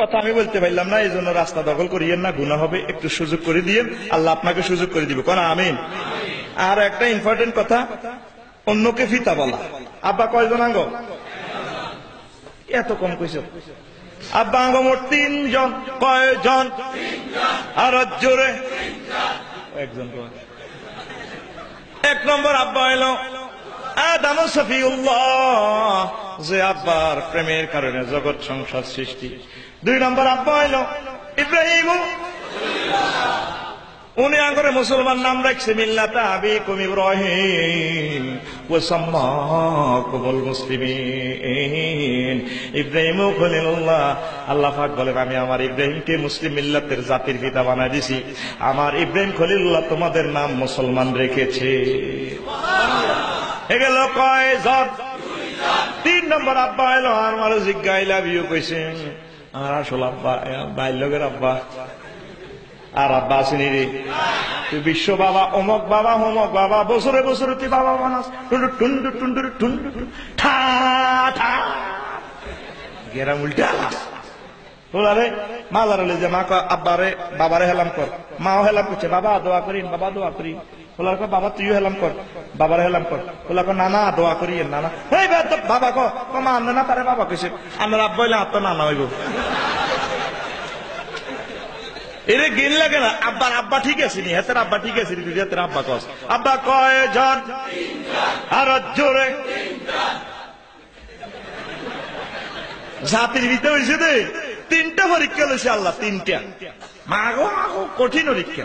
কথা আমি বলতে পারলাম না এই জন্য রাস্তা দখল করিয়েন না গুণা হবে, একটু সুযোগ করে দিয়ে আল্লাহ আপনাকে সুযোগ করে দিবে। কোন, আমিন? আর একটা ইম্পর্টেন্ট কথা, অন্যকে ফিতা বলা। আব্বা কয়জন আঙ্গ? এত কম কইছ। আব্বা আঙ্গ মোট তিনজন। কয়জন? আর জোরে? একজন এক নম্বর আব্বা এলো, আদাম সফিউল্লাহ। যে আব্বার প্রেমের কারণে জগৎ সংসার সৃষ্টি। দুই নম্বর আব্বা এলো ইব্রাহিম। উনি আঙ্গরে মুসলমান নাম রাখছে, মিল্লাতা আবিকুম ইব্রাহিম ও সাম্মাকুমুল মুসলিমিন। ইব্রাহিম খলিলুল্লাহ আল্লাহ পাক বলেন, আমি আমার ইব্রাহিমকে মুসলিম মিল্লাতের জাতির পিতা বানাই দিছি। আমার ইব্রাহিম খলিলুল্লাহ তোমাদের নাম মুসলমান রেখেছে। এ গেল কয় তিন নম্বর, আব্বা, এলো। আর মারো জিজ্ঞা আই লাভ ইউ কইছে। আর আসল আব্বা বাইলগের আব্বা। আর আব্বা আসেনি রে। তুই বিশ্ব বাবা, অমক বাবা, হোমক বাবা, বছরে বছরে তুই বাবা বানাস। টুন্ডু টুন্ডু টুন্ডু টুন্ডু ঠা ঠা। গেরাম উল্টা ওলারে মা লারালে যে মা আব্বারে বাবারে হেলাম কর। মাও হেলাম করছে। বাবা, দোয়া করিন, বাবা, দোয়া করিন। ওলার কয়, বাবা তুইও হেলাম কর বাবারে হেলাম কর। ওলা কয়, নানা দোয়া করিয়েন নানা। এই বাবা ক ক, মা আন্না না তারে বাবা কইছে আন্নার আব্বা হইলে আত্ম নানা হইব। এরে গিন লাগে না আব্বার আব্বা ঠিক আছে নি হাতের আব্বা ঠিক আছে নি হাতের আব্বা কস। আব্বা কয় জন আর জোরে। জাতির ভিতরে হয়েছে দে তিনটা পরীক্ষা লইছে আল্লাহ তিনটা। মাগো মাগো কঠিন পরীক্ষা।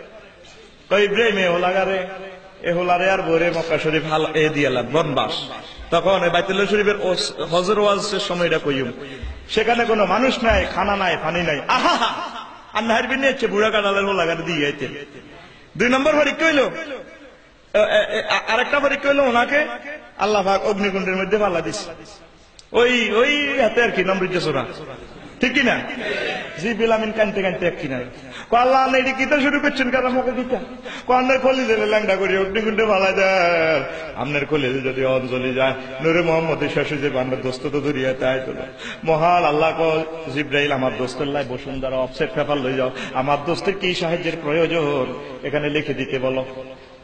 তো ইব্রাহিম এ হোলাগারে এ হোলারে আর মক্কা শরীফ এ বনবাস। তখন শরীফের হজর ওয়াজের সময়টা কইম। সেখানে কোনো মানুষ নাই, খানা নাই, পানি নাই। আহা আর হচ্ছে বুড়া কাটালের হোলাগারে দিয়ে যাইতে দুই নম্বর পরীক্ষা এ- আরেকটা পরীক্ষা হইল ওনাকে আল্লাহ অগ্নিকুণ্ডের মধ্যে পাল্লা দিছে। ওই ওই হাতে আর কি নম্রিজ্য ঠিক কিনা? জি, বিলামিন কানতে কানতে এক কিনা আল্লাহ আপনি এটি কিতা শুরু করছেন? কারণ আমাকে দিতা? কো আপনার খলি দিলে ল্যাংডা করি অগ্নিকুণ্ডে ভালাই দেয়। আপনার খলি যদি অঞ্জলি যায়, নুরে মোহাম্মদ শাশু যে বান্ডার দোস্ত তো ধরিয়া তাই তো মহান আল্লাহ কো জিব্রাইল, আমার দোস্তের লাই বসুন্ধরা অফসেট পেপার লই যাও। আমার দোস্তের কি সাহায্যের প্রয়োজন? এখানে লিখে দিতে বলো।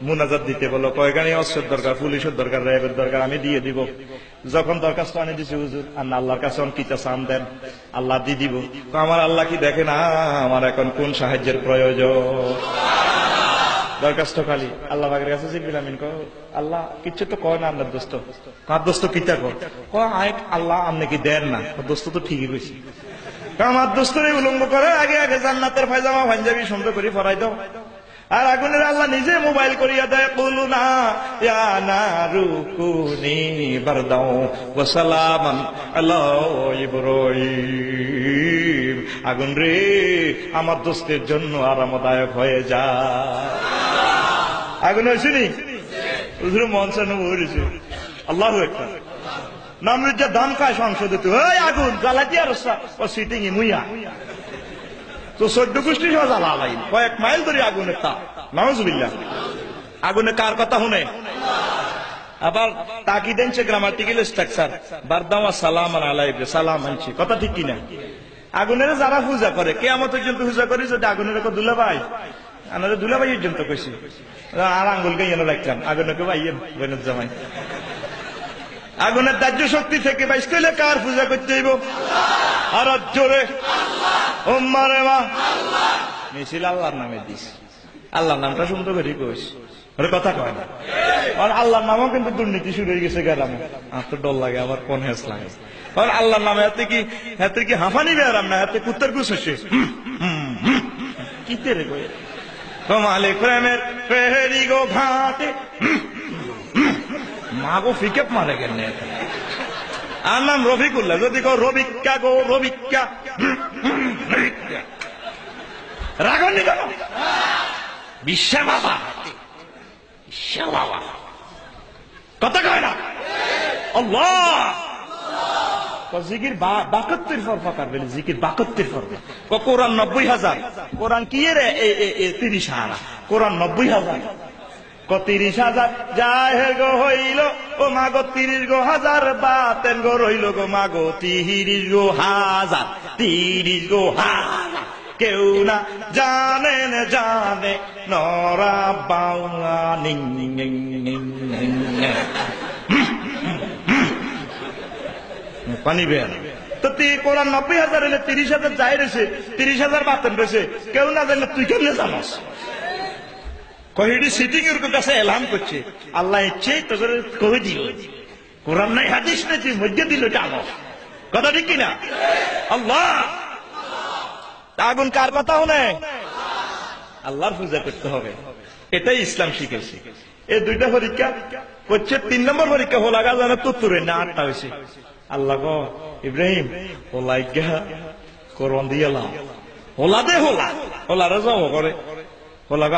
মুনাজাত দিতে বলো কয়খানে অস্ত্রের দরকার, পুলিশের দরকার, র্যাবের দরকার, আমি দিয়ে দিব। যখন দরখাস্ত আনি দিছি, হুজুর আর আল্লাহর কাছে অন কিতা চান দেন, আল্লাহ দিয়ে দিব। তো আমার আল্লাহ কি দেখে না, আমার এখন কোন সাহায্যের প্রয়োজন? দরখাস্ত খালি, আল্লাহ বাগের কাছে জিবিল আমিন কো আল্লাহ, কিচ্ছু তো কয় না আপনার দোস্ত। কার দোস্ত কিতা কর ক আয়, আল্লাহ আপনি কি দেন না? দোস্ত তো ঠিকই কইছি। ক আমার দোস্ত উলঙ্গ করে, আগে আগে জান্নাতের পায়জামা পাঞ্জাবি সুন্দর করে ফরাই দাও। আর আগুনের আল্লাহ নিজে মোবাইল করিয়া দেয় বলু না রুকুনি আগুন রে, আমার দোস্তের জন্য আরামদায়ক হয়ে যা। আগুন হয়েছে নি? হুজুর মন সানো বলেছে আল্লাহ একটা নামরুজ্জা দাম খায় সংসদে তুই আগুন জ্বালাতি আর সিটিং মুইয়া। তো চোদ্দ গোষ্ঠী সহ জ্বালা কয়েক মাইল ধরে আগুনে তা। নজবিল্লা আগুনে কার কথা শুনে? আবার তাকি দেনছে গ্রামাটিক্যাল স্ট্রাকচার বারদামা সালাম আলাইবে সালাম আনছে। কথা ঠিক কিনা? আগুনের যারা পূজা করে কে আমার পর্যন্ত পূজা করি যদি আগুনের দুলা ভাই। আনারে দুলা ভাই পর্যন্ত কইছি। আর আঙ্গুল আঙ্গুলকে এনে রাখলাম আগুনকে ভাই বোনের জামাই। আগুনের দাহ্য শক্তি থেকে বাইশ কইলে কার পূজা করতে হইব? আর জোরে। ও মারে মা মিছিল আল্লাহর নামে দিস। আল্লাহর নামটা সুন্দর করে কইস। ওরে কথা কয় না। আর আল্লাহর নামও কিন্তু দুর্নীতি শুরু হয়ে গেছে গ্রামে আমার তো ডর লাগে, আবার কোন হেস লাগে। আর আল্লাহর নামে হাতে কি হাতে কি হাঁফানি বেড়াম না, হাতে কুত্তার গুছ হচ্ছে কি তেরে কই? তোমালে প্রেমের পেহেরি গো ঘাটে। মা গো ফিকেপ মারে কেন আর নাম রফিকুল্লাহ। যদি কো রবিকা গো রবিকা রাগনি কেন? বিশ্বা বাবা। বিশ্বা বাবা। কথা কয় না? আল্লাহ! জিকির বাকত্তর ফর ফাঁকার বলে জিকির কোরআন নব্বই হাজার। কোরআন কি তিরিশ কোরআন নব্বই হাজার। ক তিরিশ হাজার। যাহে গো হইল। ও মা গো তিরিশ গো হাজার বাতেন গো রইল গো মা গো তিরিশ গো হাজার, তিরিশ গো হাজার। কেউ না জানে জানে, নরা বাংলা নিং পানি বের তো তুই কোরআন নব্বই হাজার এলে তিরিশ হাজার যাই রয়েছে তিরিশ হাজার বাতেন রয়েছে কেউ না জানলে তুই কেমনে জানাস? কহিডি সিটিং এর কাছে এলাম করছে। আল্লাহ ইচ্ছে, তোদের কহে কোরআন নাই, হাদিস নাই, তুই মধ্যে দিল টানো কথা ঠিক কিনা? আল্লাহ! আগুন কার কথা হনে আল্লাহর পূজা করতে হবে। এটাই ইসলাম শিখেছে। এই দুইটা পরীক্ষা হচ্ছে তিন নম্বর পরীক্ষা হো লাগা জানা তুত্তুরে না আটটা হয়েছে। আল্লাহ গো, ইব্রাহিম, হোলা ইজ্ঞা করন দিয়ে হোলা দে হোলা। হোলা রাজা করে হোলা